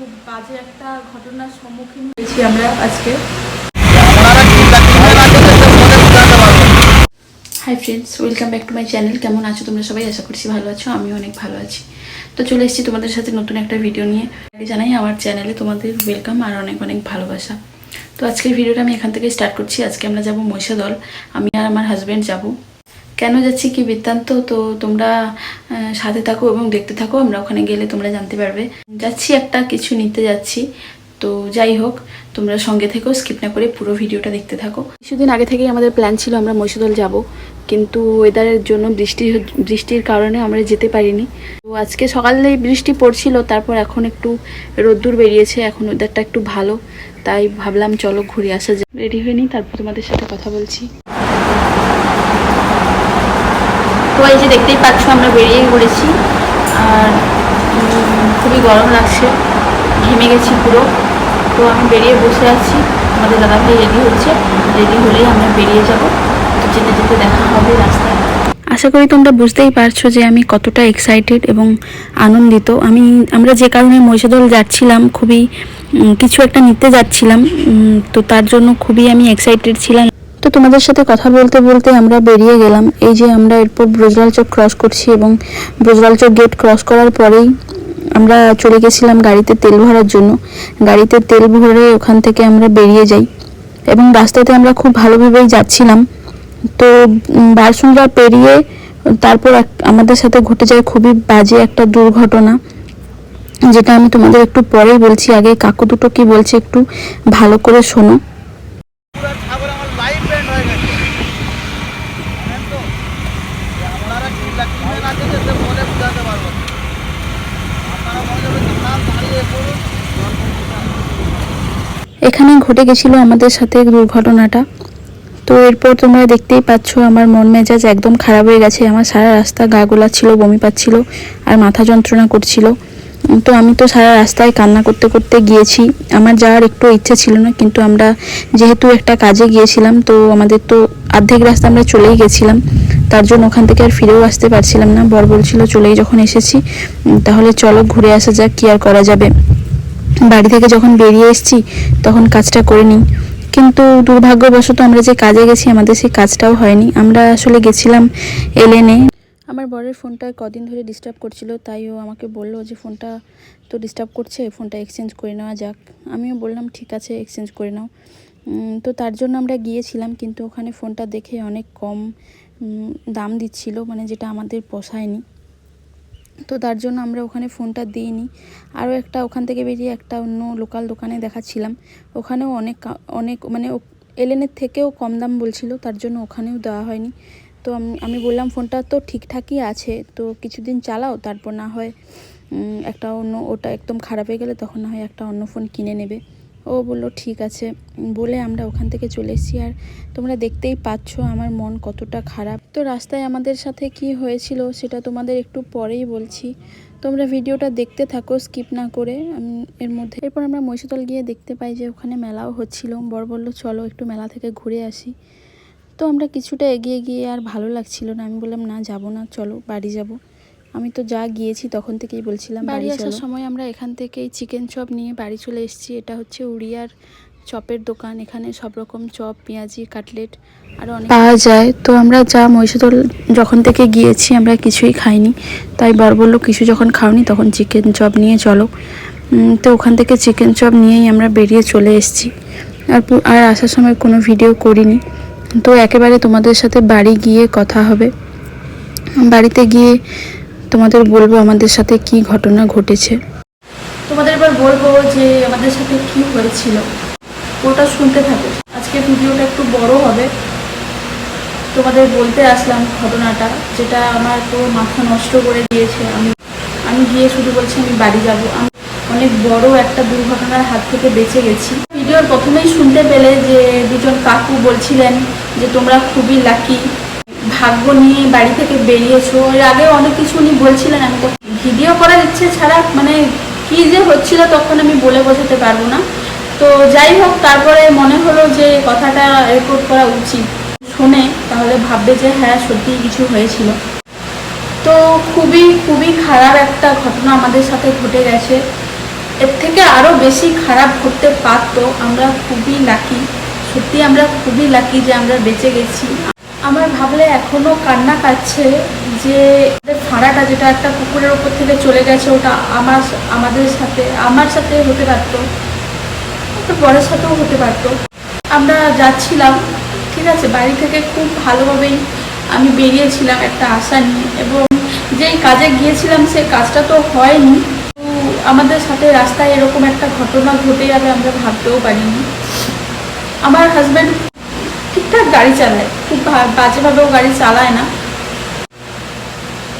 খুব বাজে একটা ঘটনার সম্মুখীন হয়েছি আমরা আজকে। Hi friends welcome back to my channel কেমন আছো তোমরা সবাই? আশা করছি ভালো আছো আমিও অনেক ভালো আছি। তো চলে এসেছি তোমাদের সাথে নতুন একটা ভিডিও নিয়ে। জানাই আমার চ্যানেলে তোমাদের ওয়েলকাম আর অনেক অনেক ভালোবাসা। তো আজকের ভিডিওটা আমি এখান থেকে স্টার্ট করছি। আজকে আমরা যাব মহিষাদল। আমি আর আমার হাজব্যান্ড যাব। কেন যাচ্ছি কি বৃত্তান্ত? তো তোমরা সাথে থাকো এবং দেখতে থাকো, আমরা ওখানে গেলে তোমরা জানতে পারবে। যাচ্ছি একটা, কিছু নিতে যাচ্ছি। তো যাই হোক, তোমরা সঙ্গে থেকেও স্কিপ না করে পুরো ভিডিওটা দেখতে থাকো। কিছুদিন আগে থেকেই আমাদের প্ল্যান ছিল আমরা মহিষাদল যাব, কিন্তু ওয়েদারের জন্য বৃষ্টি, বৃষ্টির কারণে আমরা যেতে পারিনি। তো আজকে সকালে বৃষ্টি পড়ছিল, তারপর এখন একটু রোদ্দুর বেরিয়েছে, এখন ওয়েদারটা একটু ভালো, তাই ভাবলাম চলো ঘুরে আসা যায় রেডি হয়ে নিই তারপর তোমাদের সাথে কথা বলছি। এই যে দেখতেই পাচ্ছ, আমরা বেরিয়ে পড়েছি। আর খুবই গরম লাগছে। ঘেমে গেছি পুরো। তো আমি বেরিয়ে বসে আছি। আমাদের দাদাভাই রেডি হচ্ছে। রেডি হলেই আমরা বেরিয়ে যাব। তো যেতে যেতে দেখা হবে রাস্তায়। আশা করি তোমরা বুঝতেই পারছ যে আমি কতটা এক্সাইটেড এবং আনন্দিত। আমি, আমরা যে কারণে মহিষাদল যাচ্ছিলাম, খুবই কিছু একটা নিতে যাচ্ছিলাম। তো তার জন্য খুবই আমি এক্সাইটেড ছিলাম তো তোমাদের সাথে কথা বলতে বলতে আমরা বেরিয়ে গেলাম। এই যে আমরা এরপর ব্রজলাল চোখ ক্রস করছি এবং ব্রজলাল চোখ গেট ক্রস করার পরেই আমরা চলে গেছিলাম গাড়িতে তেল ভরার জন্য। গাড়িতে তেল ভরে ওখান থেকে আমরা বেরিয়ে যাই এবং রাস্তাতে আমরা খুব ভালোভাবেই যাচ্ছিলাম। তো বারসুন্দ্রা পেরিয়ে তারপর আমাদের সাথে ঘটে যায় খুবই বাজে একটা দুর্ঘটনা, যেটা আমি তোমাদের একটু পরেই বলছি। আগে কাকু দুটো কি বলছে একটু ভালো করে শোনো পুরো খাবার আমার লাইফ ব্যান্ড হয়ে গেছে জানেন তো যে আপনারা কি লাকিমেন আছে যে সে বলে বোঝাতে পারব না। আপনারা মনে করবেন যে না দাঁড়িয়ে পড়ুন এখানে ঘটে গেছিল আমাদের সাথে দুর্ঘটনাটা। তো এরপর তোমরা দেখতেই পাচ্ছ, আমার মন মেজাজ একদম খারাপ হয়ে গেছে। আমার সারা রাস্তা গা গোলাচ্ছিল, বমি পাচ্ছিল আর মাথা যন্ত্রণা করছিল। তো আমি তো সারা রাস্তায় কান্না করতে করতে গিয়েছি। আমার যাওয়ার একটু ইচ্ছে ছিল না, কিন্তু আমরা যেহেতু একটা কাজে গিয়েছিলাম, তো আমাদের তো অর্ধেক রাস্তা আমরা চলেই গেছিলাম। তার জন্য ওখান থেকে আর ফিরেও আসতে পারছিলাম না। বর বলছিল, চলেই যখন এসেছি তাহলে চলো ঘুরে আসা যাক, কি আর করা যাবে? বাড়ি থেকে যখন বেরিয়ে এসেছি, তখন কাজটা করে নিই। কিন্তু দুর্ভাগ্যবশত আমরা যে কাজে গেছি, আমাদের সেই কাজটাও হয়নি। আমরা আসলে গেছিলাম এলেনে। আমার বরের ফোনটা কদিন ধরে ডিস্টার্ব করছিল, তাই ও আমাকে বলল যে, ফোনটা তো ডিস্টার্ব করছে, ফোনটা এক্সচেঞ্জ করে নেওয়া যাক। আমিও বললাম, ঠিক আছে এক্সচেঞ্জ করে নাও। তো তার জন্য আমরা গিয়েছিলাম, কিন্তু ওখানে ফোনটা দেখে অনেক কম দাম দিচ্ছিল মানে যেটা আমাদের পোষায়নি। তো তার জন্য আমরা ওখানে ফোনটা দিইনি। আরও একটা ওখান থেকে বেরিয়ে একটা অন্য লোকাল দোকানে দেখাচ্ছিলাম। ওখানেও অনেক অনেক মানে এলেনের থেকেও কম দাম বলছিল, তার জন্য ওখানেও দেওয়া হয়নি। তো আমি আমি বললাম, ফোনটা তো ঠিকঠাকই আছে, তো কিছুদিন চালাও, তারপর না হয় একটা অন্য, ওটা একদম খারাপ হয়ে গেলে তখন না হয় একটা অন্য ফোন কিনে নেবে। ও বলল, ঠিক আছে। বলে আমরা ওখান থেকে চলে এসেছি। আর তোমরা দেখতেই পাচ্ছ আমার মন কতটা খারাপ। তো রাস্তায় আমাদের সাথে কি হয়েছিল সেটা তোমাদের একটু পরেই বলছি। তোমরা ভিডিওটা দেখতে থাকো, স্কিপ না করে। এর মধ্যে এরপর আমরা মহিষাদল গিয়ে দেখতে পাই যে ওখানে মেলাও হচ্ছিল। বর বলল, চলো একটু মেলা থেকে ঘুরে আসি। তো আমরা কিছুটা এগিয়ে গিয়ে আর ভালো লাগছিল না। আমি বললাম, না, যাব না, চলো বাড়ি যাব। আমি তো যা গিয়েছি তখন থেকেই বলছিলাম বাড়ি আসার সময় আমরা এখান থেকেই চিকেন চপ নিয়ে বাড়ি চলে এসেছি। এটা হচ্ছে উড়িয়ার চপের দোকান। এখানে সব রকম চপ পেঁয়াজি কাটলেট আরও অনেক পাওয়া যায়। তো আমরা যা মহিষাদল যখন থেকে গিয়েছি আমরা কিছুই খাইনি। তাই বর বলল কিছু যখন খাওনি তখন চিকেন চপ নিয়ে চলো। তো ওখান থেকে চিকেন চপ নিয়েই আমরা বেরিয়ে চলে এসেছি। আর আর আসার সময় কোনো ভিডিও করিনি। তো একেবারে তোমাদের সাথে বাড়ি গিয়ে কথা হবে। বাড়িতে গিয়ে তোমাদের বলব আমাদের সাথে কি ঘটনা ঘটেছে? তোমাদের এবার বলব যে আমাদের সাথে কি হয়েছিল। ওটা শুনতে থাকো। আজকে ভিডিওটা একটু বড় হবে। তোমাদের বলতে আসলাম ঘটনাটা, যেটা আমার পুরো মাথা নষ্ট করে দিয়েছে। আমি আমি গিয়ে শুধু বলছি আমি বাড়ি যাব। আমি অনেক বড় একটা দুর্ঘটনার হাত থেকে বেঁচে গেছি। ভিডিওর প্রথমেই শুনতে পেলে যে দুজন কাকু বলছিলেন যে তোমরা খুবই লাকি ভাগ্য নিয়ে বাড়ি থেকে বেরিয়েছো। এর আগে অনেক কিছু উনি বলছিলেন, আমি তো ভিডিও করার ইচ্ছে ছাড়া মানে কি যে হচ্ছিল তখন আমি বলে বোঝাতে পারব না। তো যাই হোক, তারপরে মনে হলো যে কথাটা রেকর্ড করা উচিত। শোনে তাহলে ভাববে যে হ্যাঁ সত্যিই কিছু হয়েছিল। তো খুবই খুবই খারাপ একটা ঘটনা আমাদের সাথে ঘটে গেছে। এর থেকে আরও বেশি খারাপ ঘটতে পারতো। আমরা খুবই লাকি সত্যি আমরা খুবই লাকি যে আমরা বেঁচে গেছি। আমার ভাবলে এখনও কান্না কাচ্ছে যে ফাঁড়াটা যেটা একটা কুকুরের ওপর থেকে চলে গেছে, ওটা আমার আমাদের সাথে, আমার সাথে হতে পারতো। একটা বড়ের সাথেও হতে পারতো। আমরা যাচ্ছিলাম, ঠিক আছে, বাড়ি থেকে খুব ভালোভাবেই আমি বেরিয়েছিলাম একটা আশা নিয়ে এবং যেই কাজে গিয়েছিলাম সেই কাজটা তো হয়নি। আমাদের সাথে রাস্তায় এরকম একটা ঘটনা ঘটে যাবে আমরা ভাবতেও পারিনি। আমার হাজব্যান্ড ঠিকঠাক গাড়ি চালায়, খুব বাজেভাবেও গাড়ি চালায় না।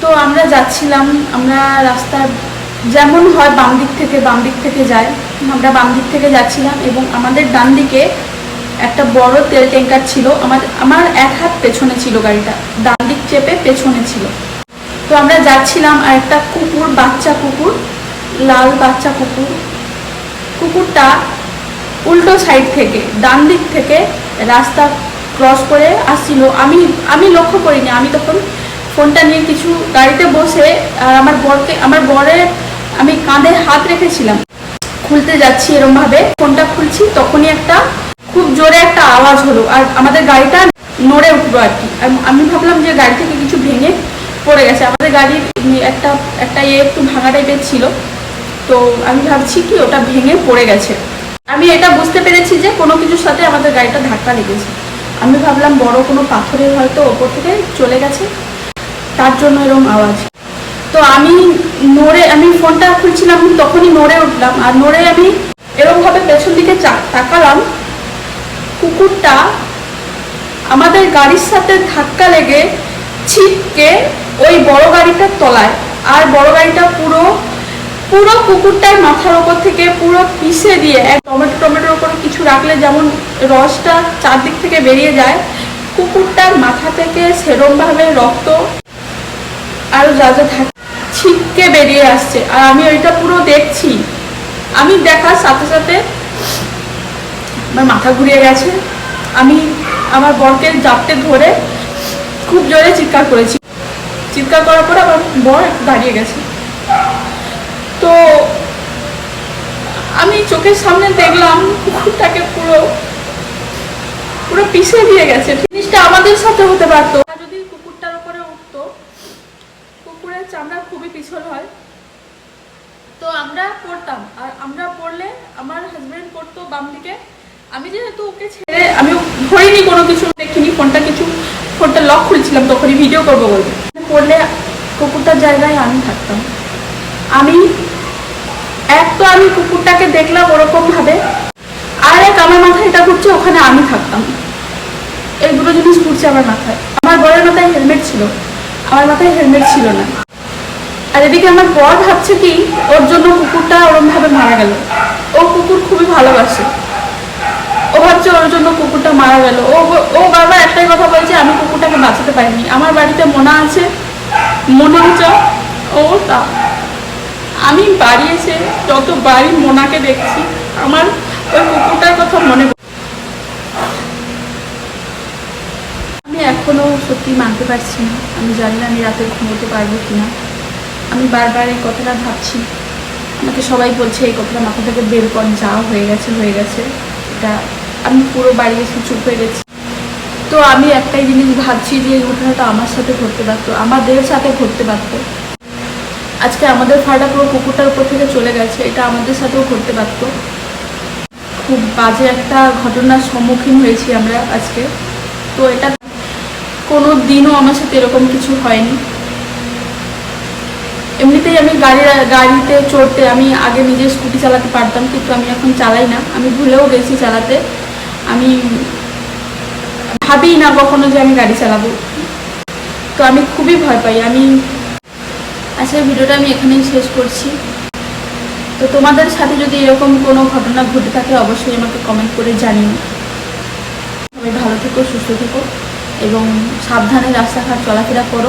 তো আমরা যাচ্ছিলাম, আমরা রাস্তার যেমন হয় বাম দিক থেকে, বাম দিক থেকে যায় আমরা বাম দিক থেকে যাচ্ছিলাম এবং আমাদের ডান দিকে একটা বড় তেল ট্যাঙ্কার ছিল। আমার আমার এক হাত পেছনে ছিল গাড়িটা, ডান দিক চেপে পেছনে ছিল। তো আমরা যাচ্ছিলাম আর একটা কুকুর, বাচ্চা কুকুর, লাল বাচ্চা কুকুর। কুকুরটা উল্টো সাইড থেকে, ডান দিক থেকে রাস্তা ক্রস করে আসছিল। আমি আমি লক্ষ্য করিনি। আমি তখন ফোনটা নিয়ে কিছু গাড়িতে বসে, আর আমার বরকে, আমার বরের আমি কাঁধে হাত রেখেছিলাম। খুলতে যাচ্ছি এরমভাবে। ফোনটা খুলছি, তখনই একটা খুব জোরে একটা আওয়াজ হলো। আর আমাদের গাড়িটা নড়ে উঠল আর কি। আমি ভাবলাম যে গাড়ি থেকে কিছু ভেঙে পড়ে গেছে। আমাদের গাড়ির একটা একটা ইয়ে একটু ভাঙা টাইপের ছিল। তো আমি ভাবছি কি, ওটা ভেঙে পড়ে গেছে। আমি এটা বুঝতে পেরেছি যে কোনো কিছুর সাথে আমাদের গাড়িটা ধাক্কা লেগেছে। আমি ভাবলাম বড় কোনো পাথরের হয়তো ওপর থেকে চলে গেছে। তার জন্য এরকম আওয়াজ। তো আমি নড়ে, আমি ফোনটা খুলছিলাম তখনই নড়ে উঠলাম। আর নড়ে আমি এরকমভাবে পেছন দিকে তাকালাম। কুকুরটা আমাদের গাড়ির সাথে ধাক্কা লেগে ছিটকে ওই বড় গাড়িটার তলায়। আর বড় গাড়িটা পুরো পুরো কুকুরটার মাথার ওপর থেকে পুরো পিষে দিয়ে টমেটো টমেটোর ওপর কিছু রাখলে যেমন রসটা চারদিক থেকে বেরিয়ে যায়, কুকুরটার মাথা থেকে সেরমভাবে রক্ত আর যা যা থাকে ছিটকে বেরিয়ে আসছে। আর আমি ওইটা পুরো দেখছি। আমি দেখার সাথে সাথে আমার মাথা ঘুরিয়ে গেছে। আমি আমার বরকে জাপটে ধরে খুব জোরে চিৎকার করেছি। চিৎকার করার পরে আমার বর দাঁড়িয়ে গেছে। তো আমি চোখের সামনে দেখলাম কুকুরটাকে পুরো পুরো পিষে দিয়ে গেছে। জিনিসটা আমাদের সাথে হতে পারতো। যদি কুকুরটার উপরে উঠতো, কুকুরের চামড়া খুবই পিছল হয়। তো আমরা পড়তাম। আর আমরা পড়লে আমার হাজবেন্ড পড়তো বাম দিকে। আমি যেহেতু ওকে ছেড়ে, আমি ধরিনি কোনো কিছু, দেখিনি ফোনটা কিছু ফোনটা লক খুলছিলাম, তখনই ভিডিও করব বলতে পড়লে কুকুরটার জায়গায় আমি থাকতাম। আমি, এক তো আমি কুকুরটাকে দেখলাম ওরকম ভাবে আর এক আমার মাথায় এটা ঘুরছে, ওখানে আমি থাকতাম। এই দুটো জিনিস ঘুরছে আমার মাথায়। আমার বরের মাথায় হেলমেট ছিল, আমার মাথায় হেলমেট ছিল না। আর এদিকে আমার বর ভাবছে কি, ওর জন্য কুকুরটা ওরম ভাবে মারা গেল। ও কুকুর খুবই ভালোবাসে। ও ভাবছে ওর জন্য কুকুরটা মারা গেল। ও ও বাবা একটাই কথা বলছে, আমি কুকুরটাকে বাঁচাতে পারিনি। আমার বাড়িতে মোনা আছে, মোনা হচ্ছে ও তা আমি বাড়ি এসে যত বাড়ি মোনাকে দেখছি, আমার ওই কুকুরটার কথা মনে। আমি এখনও সত্যি মানতে পারছি না। আমি জানি না আমি রাতে ঘুমোতে পারব কিনা। আমি বারবার এই কথাটা ভাবছি। আমাকে সবাই বলছে, এই কথাটা মাথা থেকে বের কর, যা হয়ে গেছে হয়ে গেছে। এটা আমি পুরো বাড়ি এসে চুপ হয়ে গেছি। তো আমি একটাই জিনিস ভাবছি যে এই ঘটনাটা আমার সাথে ঘটতে পারতো, আমাদের সাথে ঘটতে পারতো। আজকে আমাদের ফাড়া পুরো পুকুরটার উপর থেকে চলে গেছে, এটা আমাদের সাথেও ঘটতে পারতো। খুব বাজে একটা ঘটনার সম্মুখীন হয়েছি আমরা আজকে। তো এটা কোনো দিনও আমার সাথে এরকম কিছু হয়নি। এমনিতেই আমি গাড়ি, গাড়িতে, চড়তে আমি আগে নিজে স্কুটি চালাতে পারতাম, কিন্তু আমি এখন চালাই না। আমি ভুলেও গেছি চালাতে। আমি ভাবি না কখনো যে আমি গাড়ি চালাবো। তো আমি খুবই ভয় পাই। আমি আজকের ভিডিওটা আমি এখানেই শেষ করছি। তো তোমাদের সাথে যদি এরকম কোনো ঘটনা ঘটে থাকে, অবশ্যই আমাকে কমেন্ট করে জানিও। সবাই ভালো থেকো, সুস্থ থেকো, এবং সাবধানে রাস্তাঘাট চলাফেরা করো।